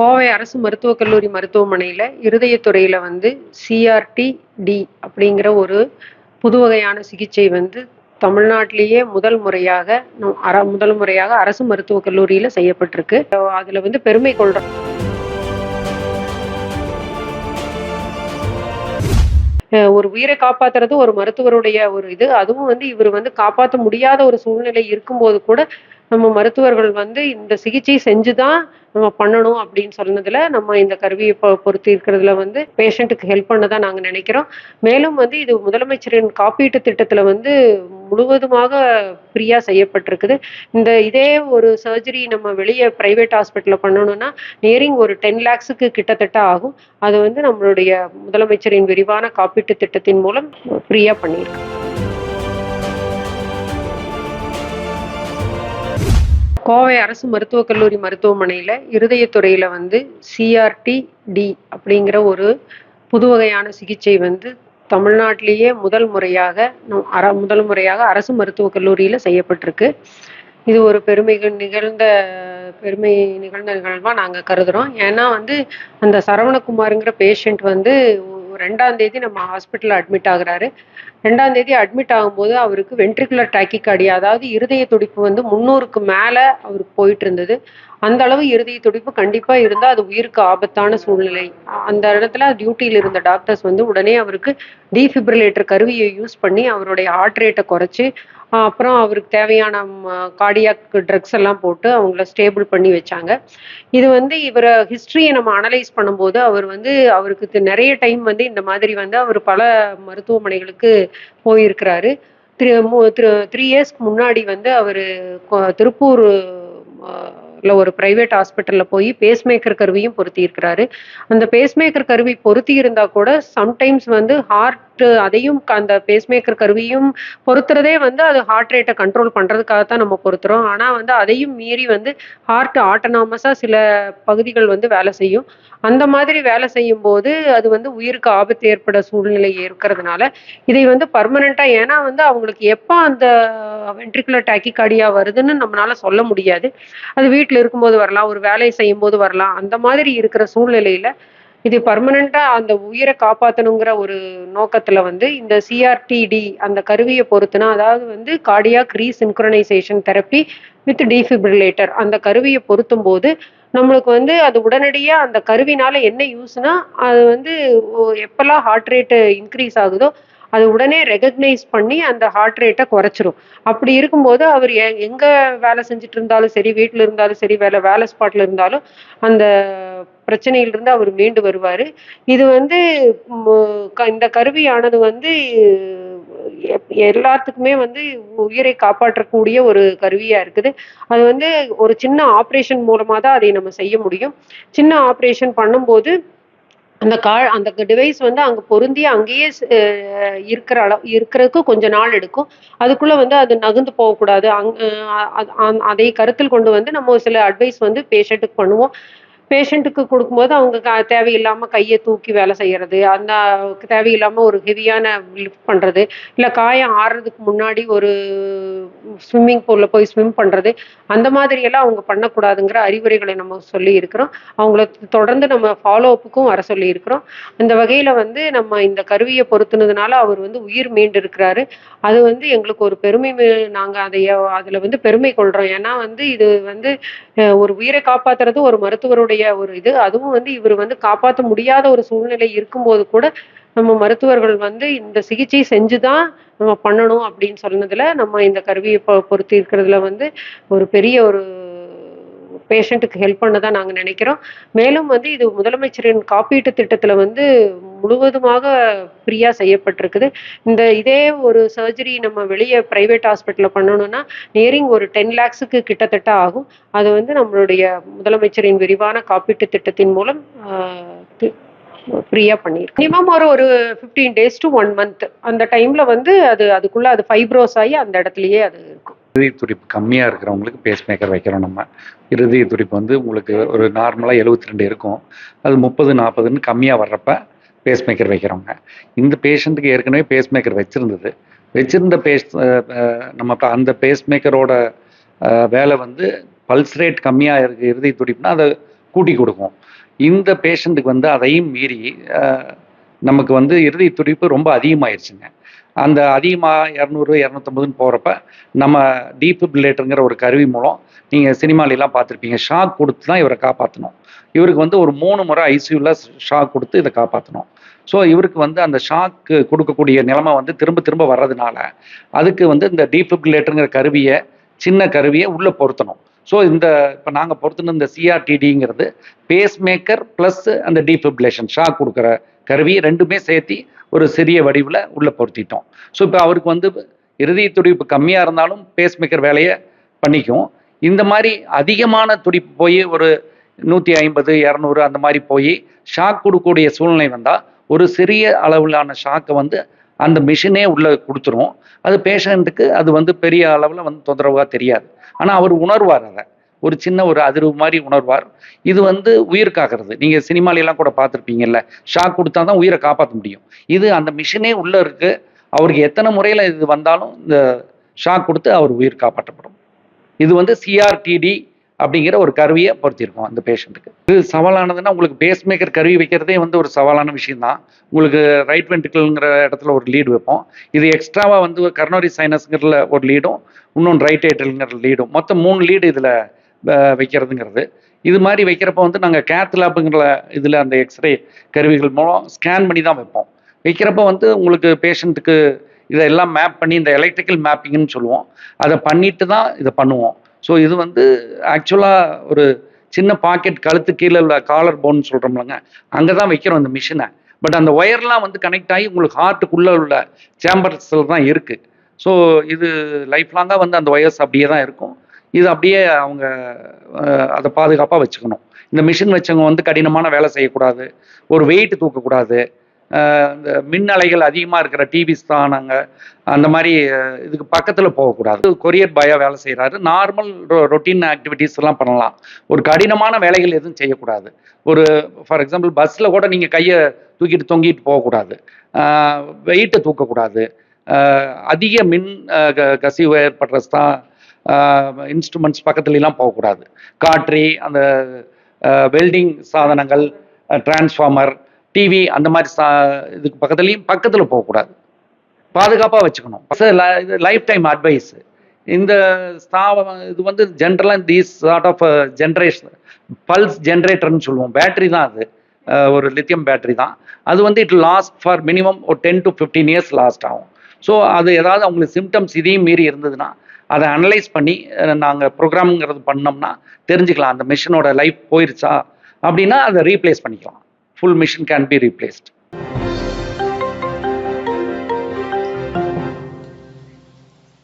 கோவை அரசு மருத்துவக் கல்லூரி மருத்துவமனையில் இருதயத்துறையில் வந்து சிஆர்டி டி அப்படிங்கிற ஒரு புது வகையான சிகிச்சை வந்து தமிழ்நாட்டிலேயே முதல் முறையாக அர முதல் முறையாக அரசு மருத்துவக் கல்லூரியில் செய்யப்பட்டிருக்கு. அதில் வந்து பெருமை கொள்கிறோம் ஒரு உயிரை காப்பாத்துறது ஒரு மருத்துவருடைய ஒரு இது. அதுவும் வந்து இவர் வந்து காப்பாற்ற முடியாத ஒரு சூழ்நிலை இருக்கும்போது கூட நம்ம மருத்துவர்கள் வந்து இந்த சிகிச்சை செஞ்சுதான் நம்ம பண்ணணும் அப்படின்னு சொன்னதுல நம்ம இந்த கருவியை பொ இருக்கிறதுல வந்து பேஷண்ட்டுக்கு ஹெல்ப் பண்ணதான் நாங்க நினைக்கிறோம். மேலும் வந்து இது முதலமைச்சரின் காப்பீட்டு திட்டத்துல வந்து முழுவதுமாக ஃப்ரீயா செய்யப்பட்டிருக்குது. இந்த இதே ஒரு சர்ஜரி நம்ம வெளியே பிரைவேட் ஹாஸ்பிட்டலில் பண்ணணும்னா நியரிங் ஒரு டென் லேக்ஸுக்கு கிட்டத்தட்ட ஆகும். அது வந்து நம்மளுடைய முதலமைச்சரின் விரிவான காப்பீட்டு திட்டத்தின் மூலம் ஃப்ரீயா பண்ணியிருக்கோம். கோவை அரசு மருத்துவக் கல்லூரி மருத்துவமனையில் இருதயத்துறையில் வந்து சிஆர்டி டி அப்படிங்கிற ஒரு புது வகையான சிகிச்சை வந்து தமிழ்நாட்டிலேயே முதல் முறையாக நம் அர முதல் முறையாக அரசு மருத்துவக் கல்லூரியில் செய்யப்பட்டிருக்கு. இது ஒரு பெருமை நிகழ்ந்த பெருமை நிகழ்ந்த நிகழ்வாக நாங்கள் கருதுகிறோம் ஏன்னா வந்து அந்த சரவணகுமாருங்கிற பேஷண்ட் வந்து ரெண்டாம் தேதி நம்ம ஹாஸ்பிட்டலில் அட்மிட் ஆகுறாரு. ரெண்டாம் தேதி அட்மிட் ஆகும்போது அவருக்கு வென்ட்ரிகுலர் டாக்கிகார்டியா அதாவது இருதய துடிப்பு வந்து முந்நூறுக்கு மேலே அவருக்கு போயிட்டு இருந்தது அந்த அளவு இருதய துடிப்பு கண்டிப்பாக இருந்தால் அது உயிருக்கு ஆபத்தான சூழ்நிலை. அந்த இடத்துல டியூட்டியில் இருந்த டாக்டர்ஸ் வந்து உடனே அவருக்கு டீஃபிப்ரிலேட்டர் கருவியை யூஸ் பண்ணி அவருடைய ஹார்ட் ரேட்டை குறைச்சி அப்புறம் அவருக்கு தேவையான கார்டியாக் ட்ரக்ஸ் எல்லாம் போட்டு அவங்கள ஸ்டேபிள் பண்ணி வச்சாங்க. இது வந்து இவரை ஹிஸ்ட்ரியை நம்ம அனலைஸ் பண்ணும்போது அவர் வந்து அவருக்கு நிறைய டைம் வந்து இந்த மாதிரி வந்து அவர் பல மருத்துவமனைகளுக்கு போயிருக்கிறாரு. த்ரீ த்ரீ இயர்ஸ்க்கு முன்னாடி வந்து அவர் திருப்பூர் ல ஒரு பிரைவேட் ஹாஸ்பிட்டலில் போய் பேஸ்மேக்கர் கருவியும் பொருத்தி இருக்கிறாரு அந்த பேஸ்மேக்கர் கருவி பொருத்தி இருந்தால் கூட சம்டைம்ஸ் வந்து ஹார்ட் அதையும் அந்த பேஸ்மேக்கர் கருவியும் பொருத்துறதே வந்து அது ஹார்ட் ரேட்டை கண்ட்ரோல் பண்றதுக்காக தான் நம்ம பொருத்துறோம். ஆனால் வந்து அதையும் மீறி வந்து ஹார்ட் ஆட்டோனாமஸாக சில பகுதிகள் வந்து வேலை செய்யும். அந்த மாதிரி வேலை செய்யும் போது அது வந்து உயிருக்கு ஆபத்து ஏற்பட சூழ்நிலை இருக்கிறதுனால இதை வந்து பர்மனெண்ட்டாக ஏன்னா வந்து அவங்களுக்கு எப்போ அந்த வென்ட்ரிகுலர் டாக்கிகார்டியா வருதுன்னு நம்மளால சொல்ல முடியாது. அது வீட்டில் இருக்கும்போது வரலாம் ஒரு வேலையை செய்யும் போது வரலாம். அந்த மாதிரி இருக்கிற சூழ்நிலையில இது பர்மனண்டா அந்த உயிரை காப்பாற்றணுங்கிற ஒரு நோக்கத்துல வந்து இந்த சிஆர்டிடி அந்த கருவியை பொறுத்துனா அதாவது வந்து cardiac resynchronisation therapy with defibrillator அந்த கருவியை பொருத்தும் போது நம்மளுக்கு வந்து அது உடனடியாக அந்த கருவினால என்ன யூஸ்னா அது வந்து எப்பெல்லாம் ஹார்ட் ரேட்டு இன்க்ரீஸ் ஆகுதோ அது உடனே ரெகக்னைஸ் பண்ணி அந்த ஹார்ட் ரேட்டை குறைச்சிரும். அப்படி இருக்கும்போது அவர் எங்கே எங்க வேலை செஞ்சுட்டு இருந்தாலும் சரி வீட்டில் இருந்தாலும் சரி வேலை வேலை ஸ்பாட்ல இருந்தாலும் அந்த பிரச்சனையிலிருந்து அவர் மீண்டு வருவார். இது வந்து க- இந்த கருவியானது வந்து எல்லாத்துக்குமே வந்து உயிரை காப்பாற்றக்கூடிய ஒரு கருவியா இருக்குது. அது வந்து ஒரு சின்ன ஆப்ரேஷன் மூலமா தான் அதை நம்ம செய்ய முடியும். சின்ன ஆப்ரேஷன் பண்ணும்போது அந்த கா அந்த டிவைஸ் வந்து அங்கே பொருந்தி அங்கேயே இருக்கிற அளவு இருக்கிறதுக்கு கொஞ்ச நாள் எடுக்கும். அதுக்குள்ளே வந்து அது நகர்ந்து போகக்கூடாது. அங் அதை கருத்தில் கொண்டு வந்து நம்ம சில அட்வைஸ் வந்து பேஷண்ட்டுக்கு பண்ணுவோம். பேஷண்ட்டுக்கு கொடுக்கும்போது அவங்க க- கையை தூக்கி வேலை செய்கிறது அந்த தேவையில்லாமல் ஒரு ஹெவியான லிஃப்ட் பண்ணுறது இல்லை காயம் ஆறுறதுக்கு முன்னாடி ஒரு ஸ்விம்மிங் பூல்ல போய் ஸ்விம் பண்றது அந்த மாதிரியெல்லாம் அவங்க பண்ணக்கூடாதுங்கிற அறிவுரைகளை நம்ம சொல்லி இருக்கிறோம் அவங்கள தொடர்ந்து நம்ம ஃபாலோ அப்புக்கும் வர சொல்லி இருக்கிறோம் அந்த வகையில் வந்து நம்ம இந்த கருவியை பொருத்துனதுனால அவர் வந்து உயிர் மீண்டு இருக்கிறாரு அது வந்து எங்களுக்கு ஒரு பெருமை நாங்கள் அதை அதுல வந்து பெருமை கொள்றோம். ஏன்னா வந்து இது வந்து ஒரு உயிரை காப்பாத்துறது ஒரு மருத்துவருடைய ஒரு இது. அதுவும் வந்து இவர் வந்து காப்பாற்ற முடியாத ஒரு சூழ்நிலை இருக்கும்போது கூட நம்ம மருத்துவர்கள் வந்து இந்த சிகிச்சை செஞ்சுதான் நம்ம பண்ணணும் அப்படின்னு சொன்னதுல நம்ம இந்த கருவியை பொறுத்து இருக்கிறதுல வந்து ஒரு பெரிய ஒரு பேஷண்ட்டுக்கு ஹெல்ப் பண்ணதான் நாங்கள் நினைக்கிறோம். மேலும் வந்து இது முதலமைச்சரின் காப்பீட்டு திட்டத்தில் வந்து முழுவதுமாக ஃப்ரீயாக செய்யப்பட்டிருக்குது. இந்த இதே ஒரு சர்ஜரி நம்ம வெளியே ப்ரைவேட் ஹாஸ்பிட்டலில் பண்ணணும்னா நியரிங் ஒரு டென் லேக்ஸுக்கு கிட்டத்தட்ட ஆகும். அது வந்து நம்மளுடைய முதலமைச்சரின் விரிவான காப்பீட்டு திட்டத்தின் மூலம் ஃப்ரீயா பண்ணியிருக்கோம் மினிமம் ஒரு ஒரு fifteen days to one month அந்த டைம்ல வந்து அது அதுக்குள்ள அது ஃபைப்ரோஸ் ஆகி அந்த இடத்துலயே அது இருக்கும். இருதய துடிப்பு கம்மியாக இருக்கிறவங்களுக்கு பேஸ் மேக்கர் வைக்கிறோம் நம்ம. இருதய துடிப்பு வந்து உங்களுக்கு ஒரு நார்மலாக எழுபத்தி ரெண்டு இருக்கும். அது முப்பது நாற்பதுன்னு கம்மியாக வர்றப்ப பேஸ் மேக்கர் வைக்கிறோங்க. இந்த பேஷண்ட்டுக்கு ஏற்கனவே பேஸ் மேக்கர் வச்சுருந்தது. வச்சுருந்த பேஸ் நம்ம அந்த பேஸ் மேக்கரோட வேலை வந்து பல்ஸ் ரேட் கம்மியாக இருக்குது இருதய துடிப்புனா அதை கூட்டி கொடுக்கும். இந்த பேஷண்ட்டுக்கு வந்து அதையும் மீறி நமக்கு வந்து இறுதி துடிப்பு ரொம்ப அதிகமாயிருச்சுங்க. அந்த அதிகமாக இரநூறு இரநூத்தம்பதுன்னு போகிறப்ப நம்ம டீஃபிபிரிலேட்டருங்கிற ஒரு கருவி மூலம் நீங்கள் சினிமாலெலாம் பார்த்துருப்பீங்க. ஷாக் கொடுத்து தான் இவரை காப்பாற்றணும் இவருக்கு வந்து ஒரு மூணு முறை ஐசியூவில் ஷாக் கொடுத்து இதை காப்பாற்றணும் ஸோ இவருக்கு வந்து அந்த ஷாக்கு கொடுக்கக்கூடிய நிலைமை வந்து திரும்ப திரும்ப வர்றதுனால அதுக்கு வந்து இந்த டீஃபிபிரிலேட்டருங்கிற கருவியை சின்ன கருவியை உள்ளே பொருத்தணும். ஸோ இந்த இப்போ நாங்கள் பொறுத்துன்னு இந்த சிஆர்டிடிங்கிறது பேஸ் மேக்கர் ப்ளஸ் அந்த டீஃபிபிலேஷன் ஷாக் கொடுக்குற கருவி ரெண்டுமே சேர்த்து ஒரு சிறிய வடிவில் உள்ளே பொருத்திட்டோம். ஸோ இப்போ அவருக்கு வந்து இறுதி துடிப்பு கம்மியாக இருந்தாலும் பேஸ் மேக்கர் வேலையை பண்ணிக்கும். இந்த மாதிரி அதிகமான துடிப்பு போய் ஒரு நூற்றி ஐம்பது இரநூறு அந்த மாதிரி போய் ஷாக் கொடுக்கக்கூடிய சூழ்நிலை வந்தால் ஒரு சிறிய அளவிலான ஷாக்கை வந்து அந்த மிஷினே உள்ளே கொடுத்துரும். அது பேஷண்ட்டுக்கு அது வந்து பெரிய அளவில் வந்து தொந்தரவாக தெரியாது. ஆனால் அவர் உணர்வார் அதை. ஒரு சின்ன ஒரு அதிர்வு மாதிரி உணர்வார். இது வந்து உயிர் காக்கிறது. நீங்கள் சினிமாலெல்லாம் கூட பார்த்துருப்பீங்கல்ல. ஷாக் கொடுத்தா தான் உயிரை காப்பாற்ற முடியும். இது அந்த மிஷினே உள்ளே இருக்குது அவருக்கு எத்தனை முறையில் இது வந்தாலும் இந்த ஷாக் கொடுத்து அவர் உயிர் காப்பாற்றப்படும். இது வந்து சிஆர்டிடி அப்படிங்கிற ஒரு கருவியை பொருத்தியிருக்கோம் அந்த பேஷண்ட்டுக்கு இது சவாலானதுன்னா உங்களுக்கு பேஸ் மேக்கர் கருவி வைக்கிறதே வந்து ஒரு சவாலான விஷயம்தான். உங்களுக்கு ரைட் வென்ட்ரிக்கிள்ங்கிற இடத்துல ஒரு லீடு வைப்போம். இது எக்ஸ்ட்ராவாக வந்து கர்னரி சைனஸ்ங்கிறதுல ஒரு லீடும் இன்னொன்று ரைட் ஏட்டல்ங்கிற லீடும் மொத்தம் மூணு லீடு இதில் வைக்கிறதுங்கிறது. இது மாதிரி வைக்கிறப்ப வந்து நாங்கள் கேத் லேப்புங்கிற இதில் அந்த எக்ஸ்ரே கருவிகள் மூலம் ஸ்கேன் பண்ணி தான் வைப்போம். வைக்கிறப்ப வந்து உங்களுக்கு பேஷண்ட்டுக்கு இதெல்லாம் மேப் பண்ணி இந்த எலக்ட்ரிக்கல் மேப்பிங்னு சொல்லுவோம். அதை பண்ணிட்டு தான் இதை பண்ணுவோம். ஸோ இது வந்து ஆக்சுவலாக ஒரு சின்ன பாக்கெட் கழுத்து கீழே உள்ள காலர் போன் சொல்கிறோம்லங்க அங்கே தான் வைக்கிறோம் இந்த மிஷினை பட் அந்த ஒயர்லாம் வந்து கனெக்ட் ஆகி உங்களுக்கு ஹார்ட்டுக்குள்ளே உள்ள சேம்பர்ஸில் தான் இருக்குது ஸோ இது லைஃப் லாங்காக வந்து அந்த ஒயர்ஸ் அப்படியே தான் இருக்கும். இது அப்படியே அவங்க அதை பாதுகாப்பாக வச்சுக்கணும். இந்த மிஷின் வச்சவங்க வந்து கடினமான வேலை செய்யக்கூடாது. ஒரு வெயிட் தூக்கக்கூடாது. இந்த மின் அலைகள் அதிகமாக இருக்கிற டிவி ஸ்தானங்க அந்த மாதிரி இதுக்கு பக்கத்தில் போகக்கூடாது. கொரியர் பாயா வேலை செய்கிறாரு நார்மல் ரொட்டீன் ஆக்டிவிட்டீஸ் எல்லாம் பண்ணலாம். ஒரு கடினமான வேலைகள் எதுவும் செய்யக்கூடாது. ஒரு ஃபார் எக்ஸாம்பிள் பஸ்ஸில் கூட நீங்கள் கையை தூக்கிட்டு தொங்கிட்டு போகக்கூடாது. வெயிட்டை தூக்கக்கூடாது. அதிக மின் க- கசிவு ஏற்படுற தான் இன்ஸ்ட்ருமெண்ட்ஸ் பக்கத்துலலாம் போகக்கூடாது. காட்ரி அந்த வெல்டிங் சாதனங்கள் டிரான்ஸ்ஃபார்மர் டிவி அந்த மாதிரி சா இதுக்கு பக்கத்துலேயும் பக்கத்தில் போகக்கூடாது. பாதுகாப்பாக வச்சுக்கணும். இது லைஃப் டைம் அட்வைஸ் இந்த ஸ்தாபம் இது வந்து ஜென்ரலாக these sort of generation pulse ஜென்ரேட்டர்னு சொல்லுவோம். பேட்டரி தான் அது. Uh, ஒரு லித்தியம் பேட்டரி தான். அது வந்து இட் லாஸ்ட் ஃபார் மினிமம் ஒரு ten to fifteen years last ஆகும். ஸோ அது ஏதாவது அவங்களுக்கு சிம்டம்ஸ் இதையும் மீறி இருந்ததுன்னா அதை அனலைஸ் பண்ணி நாங்கள் ப்ரோக்ராம்ங்கிறது பண்ணோம்னா தெரிஞ்சுக்கலாம். அந்த மிஷினோட லைஃப் போயிருச்சா? அப்படின்னா அதை ரீப்ளேஸ் பண்ணிக்கலாம். full mission can be replaced.